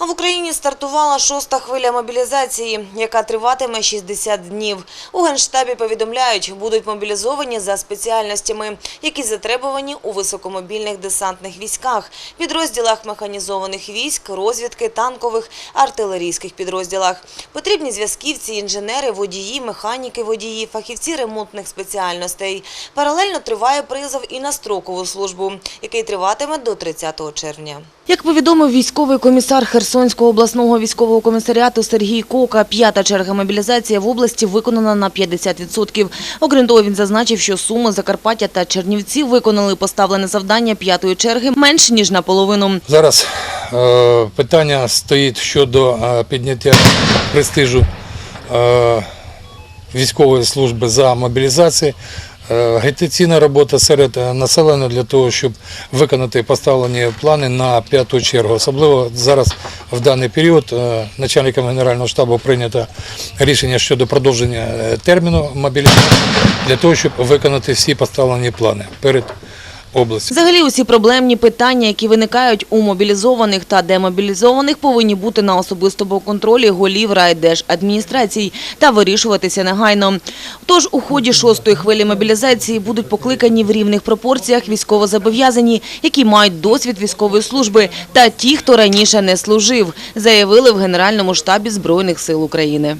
А в Україні стартувала шоста хвиля мобілізації, яка триватиме 60 днів. У Генштабі повідомляють, будуть мобілізовані за спеціальностями, які затребувані у високомобільних десантних військах, підрозділах механізованих військ, розвідки, танкових, артилерійських підрозділах. Потрібні зв'язківці, інженери, водії, механіки, водії, фахівці ремонтних спеціальностей. Паралельно триває призов і на строкову службу, який триватиме до 30 червня. Як повідомив військовий комісар Херсонського обласного військового комісаріату Сергій Кока, п'ята черга мобілізації в області виконана на 50%. Окрім того, він зазначив, що Суми, Закарпаття та Чернівці виконали поставлене завдання п'ятої черги менш ніж наполовину. Зараз е, питання стоїть щодо е, підняття престижу е, військової служби за мобілізацію. Е, Агітаційна робота серед е, населення для того, щоб виконати поставлені плани на п'яту чергу. Особливо зараз в даний період е, начальником Генерального штабу прийнято рішення щодо продовження е, терміну мобілізації для того, щоб виконати всі поставлені плани перед областю. Взагалі усі проблемні питання, які виникають у мобілізованих та демобілізованих, повинні бути на особистому контролі голів райдержадміністрацій та вирішуватися негайно. Тож у ході шостої хвилі мобілізації будуть покликані в рівних пропорціях військовозобов'язані, які мають досвід військової служби, та ті, хто раніше не служив, заявили в Генеральному штабі Збройних сил України.